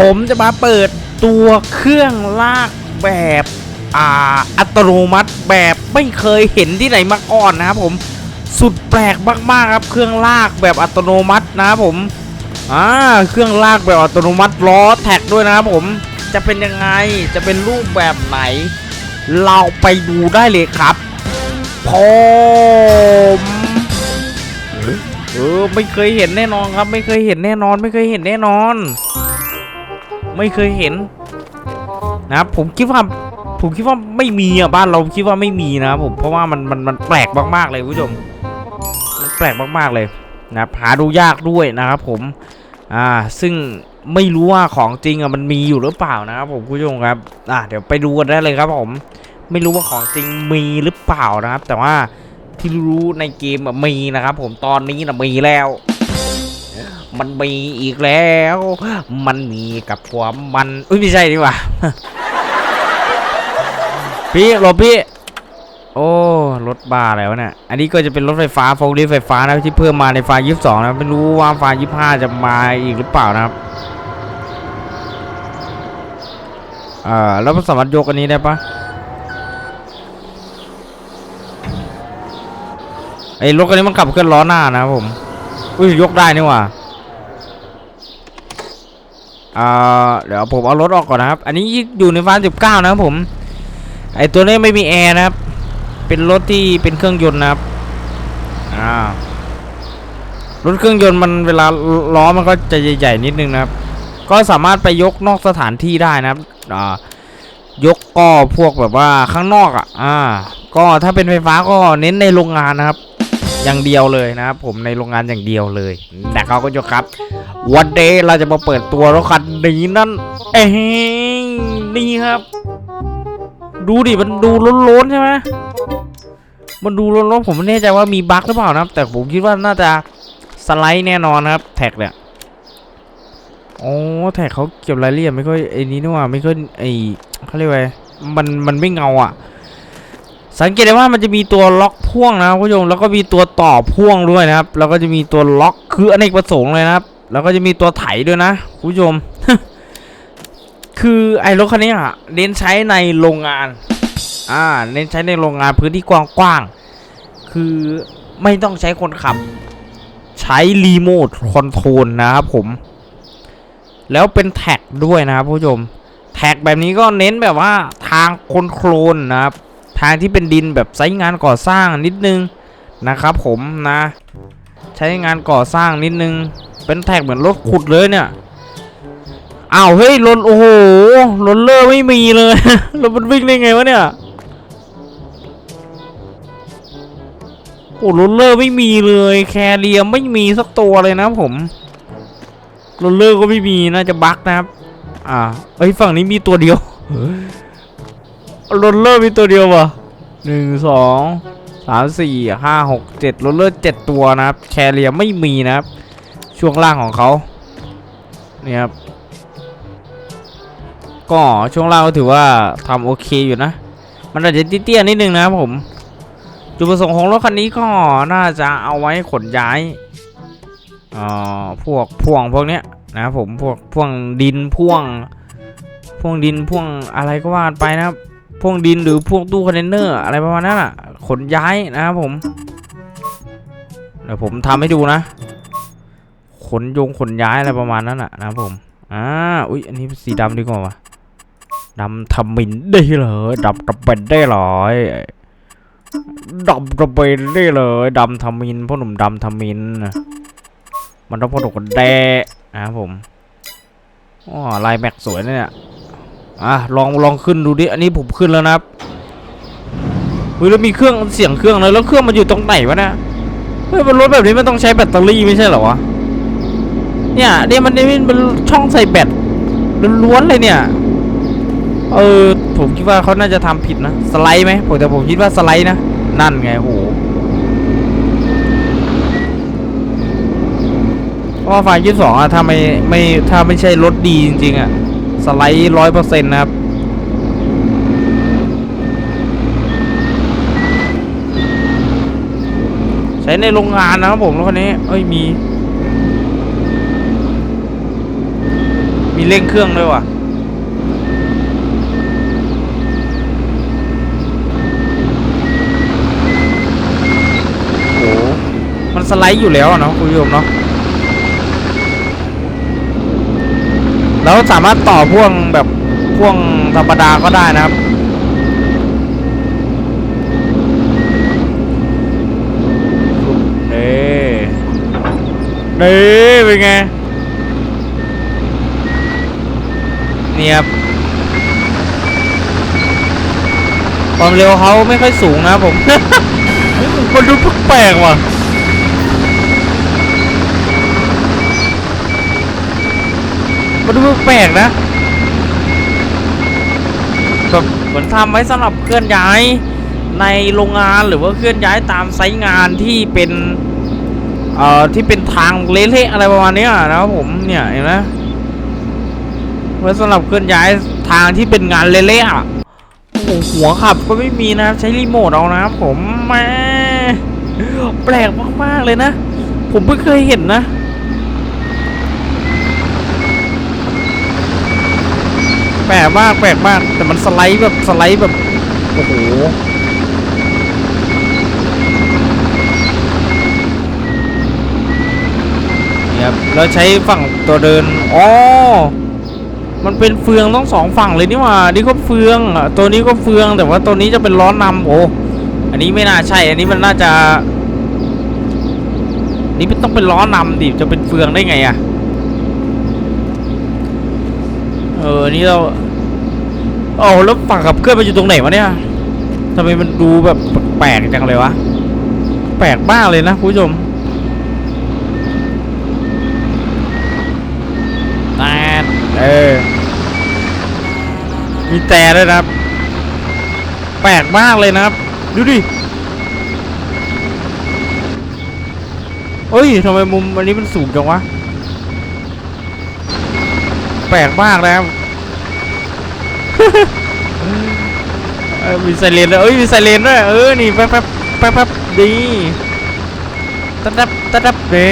ผมจะมาเปิดตัวเครื่องลากแบบอ่าอัตโนมัติแบบไม่เคยเห็นที่ไหนมาก่อนนะครับผมสุดแปลกมากๆครับ เครื่องลากแบบอัตโนมัตินะครับผมอ่าเครื่องลากแบบอัตโนมัติล้อแท็กด้วยนะครับผมจะเป็นยังไงจะเป็นรูปแบบไหน เราไปดูได้เลยครับผมเออไม่เคยเห็นแน่นอนครับ ไม่เคยเห็นแน่นอน ไม่เคยเห็นแน่นอน ไม่เคยเห็นนะครับผมคิดว่าผมคิดว่าไม่มีอะบ้านเราคิดว่าไม่มีนะครับผมเพราะว่ามันมันมันแปลกมากๆเลยคุณผู้ชมมันแปลกมากๆเลยนะหาดูยากด้วยนะครับผมอ่าซึ่งไม่รู้ว่าของจริงอะมันมีอยู่หรือเปล่านะครับผมคุณผู้ชมครับอ่าเดี๋ยวไปดูกันได้เลยครับผมไม่รู้ว่าของจริงมีหรือเปล่านะครับ แต่ว่าที่รู้ในเกมอะมีนะครับผมตอนนี้นะมีแล้ว มันมีอีกแล้ว มันมีกับความมันอุ้ยไม่ใช่ดีกว่า พี่หลบพี่ โอ้รถบ้าแล้วเนี่ยอันนี้ก็จะเป็นรถไฟฟ้าโฟล์ลิฟไฟฟ้านะที่เพิ่มมาในไฟยี่สิบสองนะไม่รู้ว่าไฟยี่ห้าจะมาอีกหรือเปล่านะครับอ่าแล้วสามารถยกอันนี้ได้ปะไอ้รถคันนี้มันขับเคลื่อนล้อหน้านะผม อุ้ยยกได้นี่หว่า อ่าเดี๋ยวผมเอารถออกก่อนนะครับ อันนี้อยู่ในฟาสิบเก้านะครับผม ไอตัวนี้ไม่มีแอร์นะครับ เป็นรถที่เป็นเครื่องยนต์นะครับอ่ารถเครื่องยนต์มันเวลาล้อมันก็จะใหญ่ๆนิดนึงนะครับ ก็สามารถไปยกนอกสถานที่ได้นะครับอ่ายกก็พวกแบบว่าข้างนอกอะ อ่า ก็ถ้าเป็นไฟฟ้าก็เน้นในโรงงานนะครับ อย่างเดียวเลยนะครับผมในโรงงานอย่างเดียวเลยแต่เขาก็ยกครับ วันเดย์เราจะมาเปิดตัวรถคันนี้นั่นเองนี่ครับ ดูดิมันดูล้นๆใช่ไหมมันดูล้นๆผมไม่แน่ใจว่ามีบั๊กหรือเปล่านะครับ แต่ผมคิดว่าน่าจะสไลด์แน่นอนนครับ แท็กเนี่ยโอ้แท็กเขาเก็บรายละเอียดไม่ค่อยไอ้นี้นี่ว่าไม่ค่อยไอ้เขาเรียกว่ามันมันไม่เงาอะ สังเกตได้ว่ามันจะมีตัวล็อกพ่วงนะครับคุณผู้ชมแล้วก็มีตัวต่อพ่วงด้วยนะครับ แล้วก็จะมีตัวล็อกคืออเนกประสงค์เลยนะครับ แล้วก็จะมีตัวไถด้วยนะคุณผู้ชม คือไอ้รถคันนี้อะเน้นใช้ในโรงงาน อ่า เน้นใช้ในโรงงานพื้นที่กว้างๆคือไม่ต้องใช้คนขับ ใช้รีโมทคอนโทรลนะครับผม แล้วเป็นแท็กด้วยนะครับผู้ชม แท็กแบบนี้ก็เน้นแบบว่าทางคนโทรลนะครับ ทางที่เป็นดินแบบใช้งานก่อสร้างนิดนึงนะครับ ผมนะ ใช้งานก่อสร้างนิดนึง เป็นแท็กเหมือนรถขุดเลยเนี่ยอ้าวเฮ้ยรถโอ้โหรถเลอร์ไม่มีเลยรถมันวิ่งได้ไงวะเนี่ยโอ้รถเลอร์ไม่มีเลย แคเรียไม่มีสักตัวเลยนะผมรถเลอร์ก็ไม่มีน่าจะบั๊กนะครับ อ่าเอ้ยฝั่งนี้มีตัวเดียว รถเลอร์มีตัวเดียววะหนึ่งสองสามสี่ห้าหกเจ็ดรถเลอร์เจ็ดตัวนะครับ แคเรียไม่มีนะครับ ช่วงล่างของเขาเนี่ยครับ ก็ช่วงล่างก็ถือว่าทำโอเคอยู่นะ มันอาจจะเตี้ยๆนิดนึงนะครับผม จุดประสงค์ของรถคันนี้ก็น่าจะเอาไว้ขนย้ายอ่อพวกพ่วงพวกเนี้ยนะครับผมพวกพ่วงดินพ่วง พ่วงดินพ่วงอะไรก็ว่าไปนะครับ พวงดินหรือพวงตู้คอนเทนเนอร์อะไรประมาณนั้นอะ ขนย้ายนะครับผม เดี๋ยวผมทำให้ดูนะ ขนยงขนย้ายอะไรประมาณนั้นอะนะครับผมอ่าอุ้ยอันนี้สีดำดีกว่าวะดำทำมินได้เลยดำทำเป็นได้เลยดำทำเป็นได้เลยดำทำมินพ่อหนุ่มดำทำมิน มันต้องพ่อหนุ่มกันแดะนะครับผมอ๋อลายแม็กสวยเนี่ย อะลองลองขึ้นดูดิ อันนี้ผมขึ้นแล้วนะครับเฮ้ยแล้วมีเครื่องเสียงเครื่องเลยแล้วเครื่องมันอยู่ตรงไหนวะนี่ยเฮ้ยมันรถแบบนี้มันต้องใช้แบตเตอรี่ไม่ใช่เหรอวะเนี่ยเนี่ยมันนี่มันช่องใส่แบตล้วนๆเลยเนี่ย เออผมคิดว่าเขาน่าจะทำผิดนะสไลด์ไหมผมแต่ผมคิดว่าสไลด์นะนั่นไงโหเพราะว่าไฟยี่สองอะถ้าไม่ไม่ถ้าไม่ใช่รถดีจริงๆอะ สไลด์ร้อยเปอร์เซ็นต์นะครับ ใช้ในโรงงานนะครับผมรถคันนี้ เอ้ยมี มีเร่งเครื่องด้วยว่ะโอ้มันสไลด์อยู่แล้วเนาะคุณผู้ชมเนาะ แล้วสามารถต่อพ่วงแบบพ่วงธรรมดาก็ได้นะครับนี่นี่เป็นไงเนี่ยครับความเร็วเขาไม่ค่อยสูงนะผมมันดูแปลกว่ะ มันดูแปลกนะแบบเหมือนทำไว้สำหรับเคลื่อนย้ายในโรงงานหรือว่าเคลื่อนย้ายตามไซต์งานที่เป็นเอ่อที่เป็นทางเละๆอะไรประมาณนี้นะครับผมเนี่ยเห็นไหมไว้สำหรับเคลื่อนย้ายทางที่เป็นงานเละๆอะโอ้โหหัวขับก็ไม่มีนะครับใช้รีโมทเอานะครับผมแหม่แปลกมากๆเลยนะ ผมเพิ่งเคยเห็นนะ แปลกมากแปลกมาก แต่มันสไลด์แบบสไลด์แบบ โอ้โหเนี่ยครับ แล้วใช้ฝั่งตัวเดิน อ๋อ มันเป็นเฟืองต้องสองฝั่งเลยนี่ว่านี่ก็เฟืองอะตัวนี้ก็เฟือง แต่ว่าตัวนี้จะเป็นล้อนำโอ้ อันนี้ไม่น่าใช่ อันนี้มันน่าจะ นี่มันต้องเป็นล้อนำดิ จะเป็นเฟืองได้ไงอะ เออนี่เราโอ้แล้วฝั่งขับเคลื่อนไปอยู่ตรงไหนวะเนี่ยทำไมมันดูแบบแปลกจังเลยวะ แปลกมากเลยนะคุณผู้ชมแต่เออ มีแต่ด้วยนะครับ แปลกมากเลยนะครับ ดูดิเอ้ยทำไมมุมอันนี้มันสูงจังวะ ปลกมากนะครับมีไซเรนด้วยเอ้ยมีไซเรนด้วยเออนี่แป๊บแป๊บแป๊บแป๊บดีตัดดับตัดดับเน่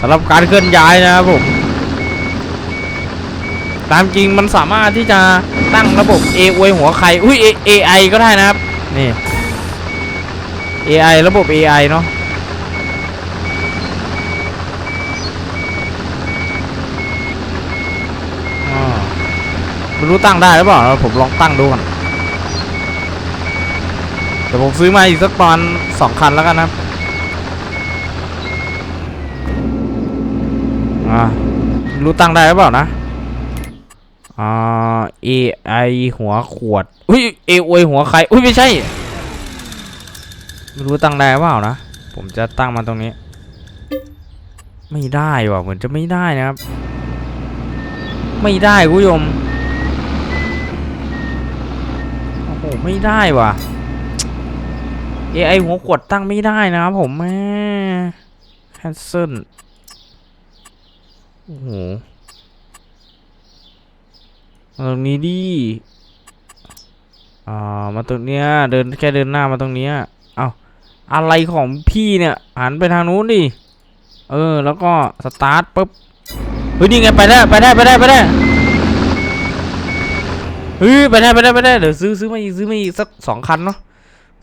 สำหรับการเคลื่อนย้ายนะครับผมตามจริงมันสามารถที่จะตั้งระบบ A อวยหัวใครอุ้ย AI ก็ได้นะครับนี่ AI ระบบ AI เนาะ ไม่รู้ตั้งได้หรือเปล่าผมลองตั้งดูก่อนเดี๋ยวผมซื้อมาอีกสักประมาณสองคันแล้วกันนะครับรู้ตั้งได้หรือเปล่านะอ่า AI หัวขวด อุ้ย A อวยหัวใคร อุ้ยไม่ใช่ ไม่รู้ตั้งได้หรือเปล่านะ ผมจะตั้งมาตรงนี้ ไม่ได้ว่ะเหมือนจะไม่ได้นะครับ ไม่ได้คุณผู้ชม โอ้ไม่ได้ว่ะ AI หัวขวดตั้งไม่ได้นะครับผมแม่ cancel โอ้โหมาตรงนี้ดิอ่ามาตรงเนี้ยเดินแค่เดินหน้ามาตรงเนี้ยเอ้าอะไรของพี่เนี่ยหันไปทางนู้นดิเออแล้วก็สตาร์ทปุ๊บเฮ้ยนี่ไงไปได้ไปได้ไปได้ไปได้ เฮ้ยไปได้ไปได้ไปได้เดี๋ยวซื้อซื้อมาอีกซื้อมาอีกสักสองคันเนาะ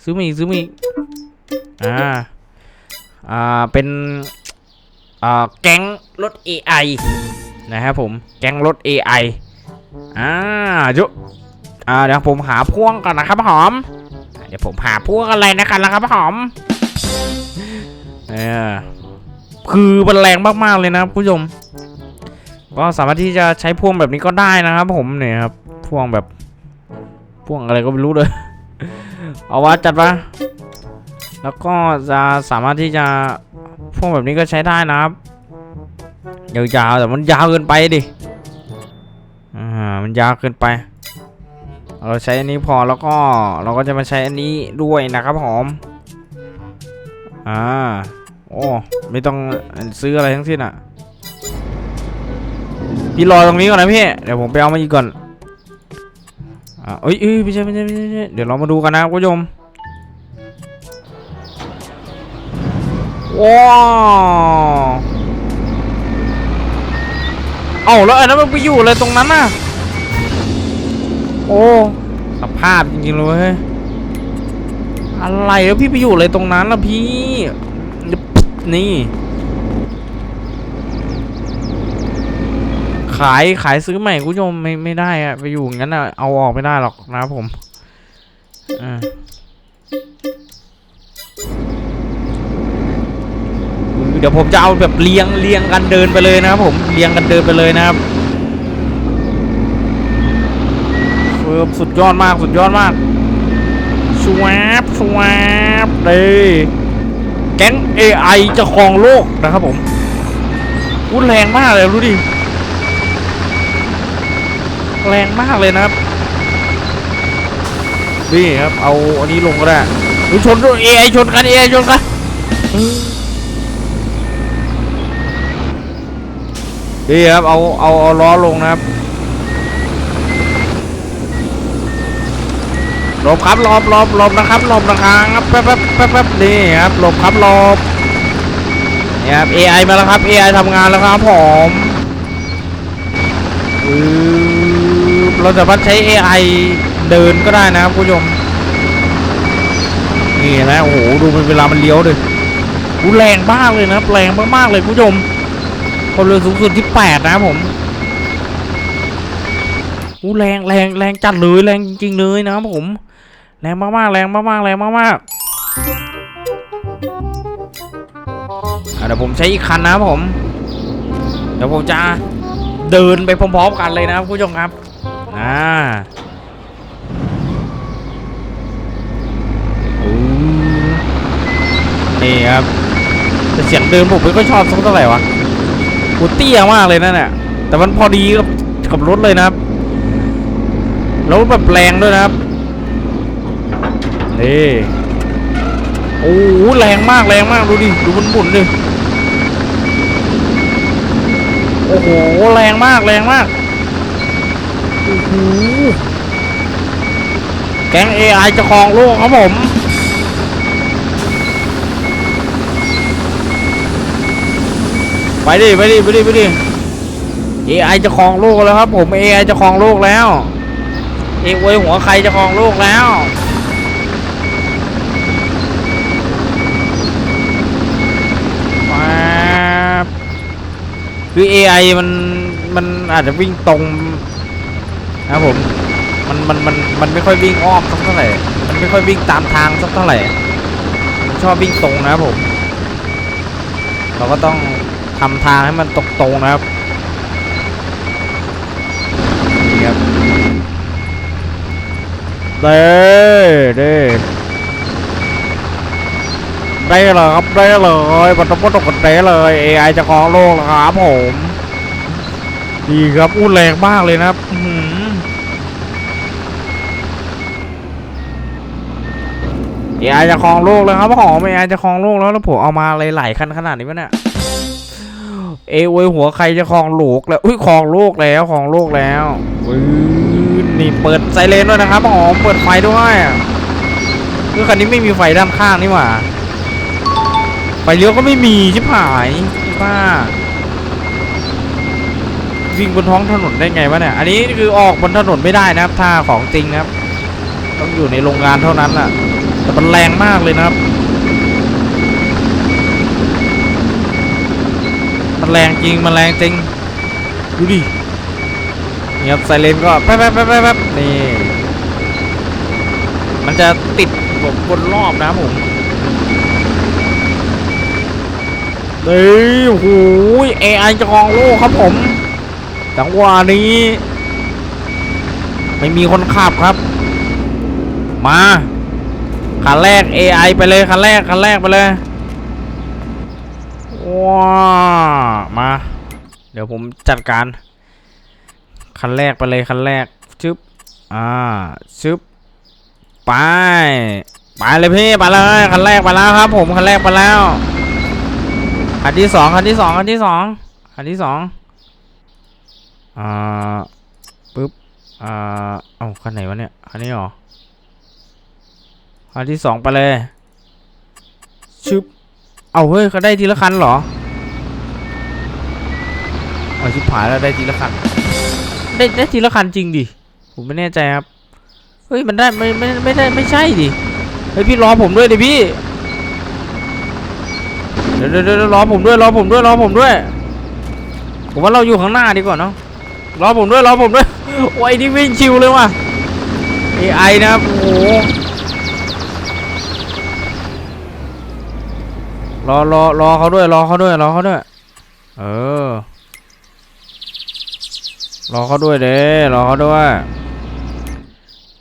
ซื้อมาอีกซื้อมาอีกอ่าอ่าเป็นอ่าแก๊งรถ AI นะครับผมแก๊งรถ AI อ่าจุอ่าเดี๋ยวผมหาพ่วงก่อนนะครับหอม เดี๋ยวผมหาพ่วงอะไรนะครับนะครับหอมเออคือมันแรงมากๆเลยนะครับผู้ชม ก็สามารถที่จะใช้พ่วงแบบนี้ก็ได้นะครับผมเนี่ยครับ พ่วงแบบพ่วงอะไรก็ไม่รู้เลย เอาว่าจัดมาแล้วก็จะสามารถที่จะพ่วงแบบนี้ก็ใช้ได้นะครับยาวๆแต่มันยาวเกินไปดิอ่ามันยาวเกินไป เราใช้อันนี้พอแล้วก็เราก็จะมาใช้อันนี้ด้วยนะครับผมอ่าโอ้ไม่ต้องซื้ออะไรทั้งสิ้นอะพี่รอตรงนี้ก่อนนะพี่ เดี๋ยวผมไปเอามาอีกก่อน อ่าเอ้ยเอ้ยไม่ใช่ไม่ใช่ไม่ใช่ เดี๋ยวเรามาดูกันนะคุณผู้ชมว้าวเอ้าแล้วไอ้นั้นมันไปอยู่อะไรตรงนั้นน่ะ โอ้สภาพจริงๆเลยเว้ยอะไรแล้วพี่ไปอยู่อะไรตรงนั้นล่ะพี่ นี่ ขายขายซื้อใหม่คุณผู้ชมไม่ไม่ได้อะไปอยู่งั้นอะเอาออกไม่ได้หรอกนะครับผมอ่าเดี๋ยวผมจะเอาแบบเรียงเรียงกันเดินไปเลยนะครับผมเรียงกันเดินไปเลยนะครับเฟิร์มสุดยอดมากสุดยอดมากสวบสวบเลยแก๊ง AI จะครองโลกนะครับผมพูดแรงมากเลยรู้ดิ แรงมากเลยนะครับ นี่ครับ เอาอันนี้ลงก็ได้ดูชนด้วย AI ชนกัน AI ชนกันนี่ครับเอาเอาเอาล้อลงนะครับหลบครับหลบหลบหลบนะครับหลบนะครับแป๊บแป๊บแป๊บแป๊บนี่ครับหลบครับหลบนี่ครับ AI มาแล้วครับ AI ทำงานแล้วครับผมอือ เราสามารถใช้ AI เดินก็ได้นะครับคุณผู้ชมนี่นะโอ้โหดูมันเวลามันเลี้ยวเลยดูแรงมากเลยนะแรงมากๆเลยคุณผู้ชมความเร็วสูงสุดที่แปดนะครับผมอู้แรงแรงแรงจัดเลยแรงจริงๆเลยนะครับผม แรงมากๆแรงมากๆแรงมากๆเดี๋ยวผมใช้อีกคันนะครับผม เดี๋ยวผมจะเดินไปพร้อมๆกันเลยนะครับคุณผู้ชมครับ อ่าอู้นี่ครับแต่เสียงเดินผมไม่ค่อยชอบสักเท่าไหร่วะกูเตี้ยมากเลยนั่นแหละแต่มันพอดีกับกับรถเลยนะครับ แล้วแบบแรงด้วยนะครับนี่โอ้โหแรงมากแรงมากดูดิดูมันหมุนดิโอ้โหแรงมากแรงมาก โอ้โหแก๊ง AI จะครองโลกครับผม ไปดิ ไปดิ ไปดิ ไปดิ AI จะครองโลกแล้วครับผม AI จะครองโลกแล้วเอไวยหัวใครจะครองโลกแล้วป๊าคือ AI มันมันอาจจะวิ่งตรง นะครับผมมันมันมันมันไม่ค่อยวิ่งอ้อมสักเท่าไหร่มันไม่ค่อยวิ่งตามทางสักเท่าไหร่มันชอบวิ่งตรงนะครับผม เราก็ต้องทำทางให้มันตรงตรงนะครับนี่ครับเด้เด้ได้เลยครับได้เลยมันต้องตกกันได้เลย AI จะครองโลกแล้วครับผมดีครับอู้แรงมากเลยนะครับ อื้อหือจะครองโลกแล้วครับพ่อหอม AI จะครองโลกแล้วแล้วผมเอามาหลายๆคันขนาดนี้วะเนี่ยเอโวยหัวใครจะครองโลกแล้วอุ้ยครองโลกแล้วครองโลกแล้วนี่เปิดไซเรนด้วยนะครับพ่อหอมเปิดไฟด้วยคือคันนี้ไม่มีไฟด้านข้างนี่หว่าไฟเลี้ยวก็ไม่มีชิบหายบ้าวิ่งบนท้องถนนได้ไงวะเนี่ยอันนี้คือออกบนถนนไม่ได้นะครับถ้าของจริงนะครับ ต้องอยู่ในโรงงานเท่านั้นแหละ แต่มันแรงมากเลยนะครับ มันแรงจริง มันแรงจริง ดูดินี่ครับไซเรนก็แป๊บแป๊บแป๊บแป๊บนี่ มันจะติดผมบนรอบนะผมเฮ้ยโอ้โห AI จะครองโลกครับผม จังหวะนี้ ไม่มีคนขับครับ มา คันแรก AI ไปเลยคันแรกคันแรกไปเลยว้ามา เดี๋ยวผมจัดการคันแรกไปเลยคันแรกชึบอ่าชึบไปไปเลยพี่ไปเลยคันแรกไปแล้วครับ ผมคันแรกไปแล้วคันที่สองคันที่สองคันที่สองคันที่สองอ่าปึ๊บอ่าเอ้าคันไหนวะเนี่ยคันนี้เหรอ อันที่สองไปเลยชึบเอาเฮ้ยเขาได้ทีละคันเหรอเอาชิบหายแล้วได้ทีละคัน ได้ได้ทีละคันจริงดิ ผมไม่แน่ใจครับ เฮ้ยมันได้ไม่ไม่ไม่ได้ไม่ใช่ดิ เฮ้ยพี่รอผมด้วยดิพี่ เดี๋ยวเดี๋ยวเดี๋ยวรอผมด้วยรอผมด้วยรอผมด้วย ผมว่าเราอยู่ข้างหน้าดีกว่าเนาะ รอผมด้วยรอผมด้วย โอ้ยนี่วิ่งชิวเลยว่ะ AI นะครับโอ้ รอรอรอเขาด้วยรอเขาด้วยรอเขาด้วย เออ รอเขาด้วยเด้รอเขาด้วย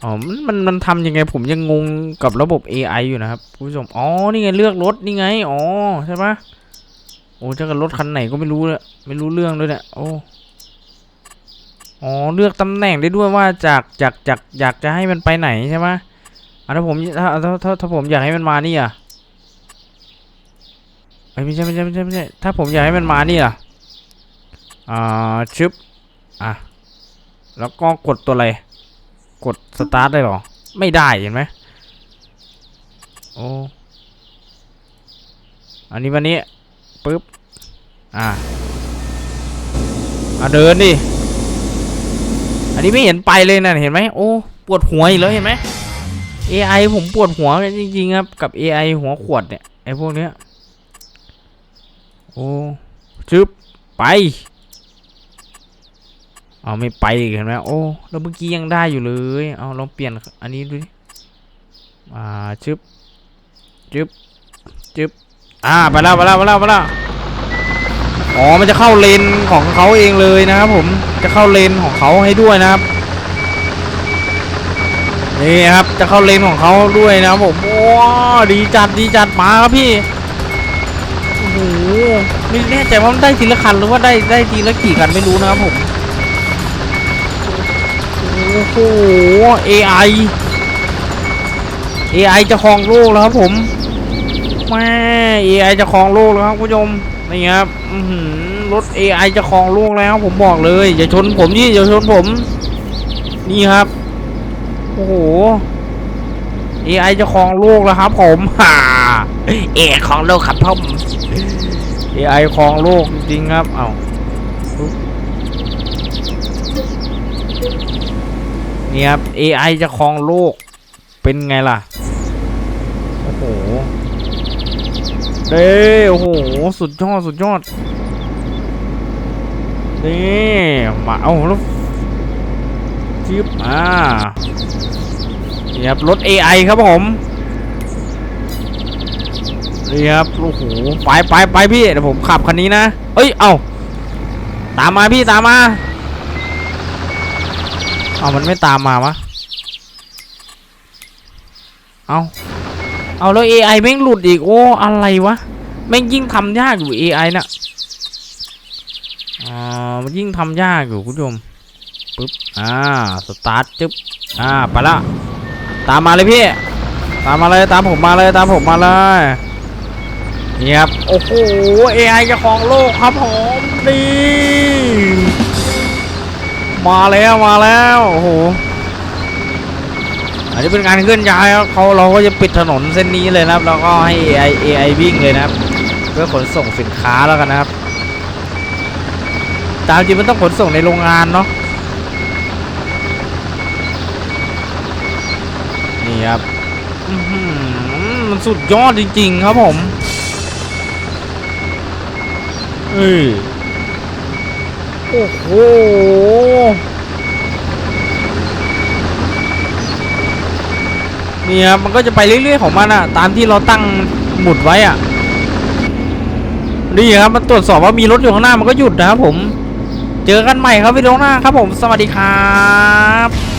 อ๋อมันมันมันทำยังไงผมยังงงกับระบบ AI อยู่นะครับคุณผู้ชมอ๋อนี่ไงเลือกรถนี่ไงอ๋อใช่ปะโอ้จะกับรถคันไหนก็ไม่รู้เลยไม่รู้เรื่องด้วยเนี่ยโอ้อ๋อเลือกตำแหน่งได้ด้วยว่าจากจากจากอยากจะให้มันไปไหนใช่ไหมอะถ้าผมถ้าถ้าถ้าผมอยากให้มันมานี่อะ ไม่ใช่ไม่ใช่ไม่ใช่ไม่ใช่ถ้าผมอยากให้มันมานี่ล่ะอ่าชึบอะแล้วก็กดตัวอะไร กดสตาร์ทได้หรอ ไม่ได้เห็นไหมโอ้อันนี้วันนี้ปึ๊บอะอะเดินดิอันนี้ไม่เห็นไปเลยนะเห็นไหมโอ้ปวดหัวอีกแล้วเห็นไหม AI ผมปวดหัวจริงๆครับกับ AI หัวขวดเนี่ยไอ้พวกเนี้ย โอ้ชึบไปเอาไม่ไปอีกเห็นไหมโอ้แล้วเมื่อกี้ยังได้อยู่เลย เอาลองเปลี่ยนอันนี้ดูดิอ่าชึบชึบชึบอ่าไปแล้วไปแล้วไปแล้วไปแล้วอ๋อมันจะเข้าเลนของเขาเองเลยนะครับผมจะเข้าเลนของเขาให้ด้วยนะครับนี่ครับจะเข้าเลนของเขาด้วยนะครับผมโอ้ดีจัดดีจัดมาครับพี่ โอ้โหไม่แน่ใจว่ามันได้ทีละคันหรือว่าได้ได้ทีละกี่คันไม่รู้นะครับผมโอ้โห AI AI จะครองโลกแล้วครับผมแม่ AI จะครองโลกแล้วครับผู้ชมนี่ครับอื้อหือรถ AI จะครองโลกแล้วผมบอกเลยอย่าชนผมนี่อย่าชนผม นี่ครับโอ้โห AI จะครองโลกแล้วครับ ผมฮ่าเอกของโลกครับผม AI ครองโลกจริงครับ เอาปุ๊บนี่ครับ AI จะครองโลก เป็นไงล่ะ โอ้โห เด้โอ้โห สุดยอด สุดยอด นี่มาเอาแล้วจิ๊บอ่านี่ครับรถ AI ครับผม นี่ครับโอ้โหไปไปไปพี่เดี๋ยวผมขับคันนี้นะเอ้ยเอ้าตามมาพี่ตามมาเอามันไม่ตามมาวะเอาเอาแล้ว AI แม่งหลุดอีกโอ้อะไรวะแม่งยิ่งทำยากอยู่ AI น่ะอ่ามันยิ่งทำยากอยู่คุณผู้ชมปึ๊บอ่าสตาร์ทจึ๊บอ่าไปละตามมาเลยพี่ตามมาเลยตามผมมาเลยตามผมมาเลย นี่ครับ โอ้โห AI จะครองโลกครับผมดีมาแล้วมาแล้วโอ้โหอันนี้เป็นการเคลื่อนย้ายเขาเราก็จะปิดถนนเส้นนี้เลยนะครับ แล้วก็ให้ AI AI วิ่งเลยนะครับ เพื่อขนส่งสินค้าแล้วกันนะครับ ตามจริงมันต้องขนส่งในโรงงานเนาะนี่ครับมันสุดยอดจริง ๆ ครับผม เอ้ยโอ้โหนี่ครับมันก็จะไปเรื่อยๆของมันอะตามที่เราตั้งหมุดไว้อะนี่ครับมันตรวจสอบว่ามีรถอยู่ข้างหน้ามันก็หยุดนะครับผม เจอกันใหม่ครับวิดีโอหน้าครับผมสวัสดีครับ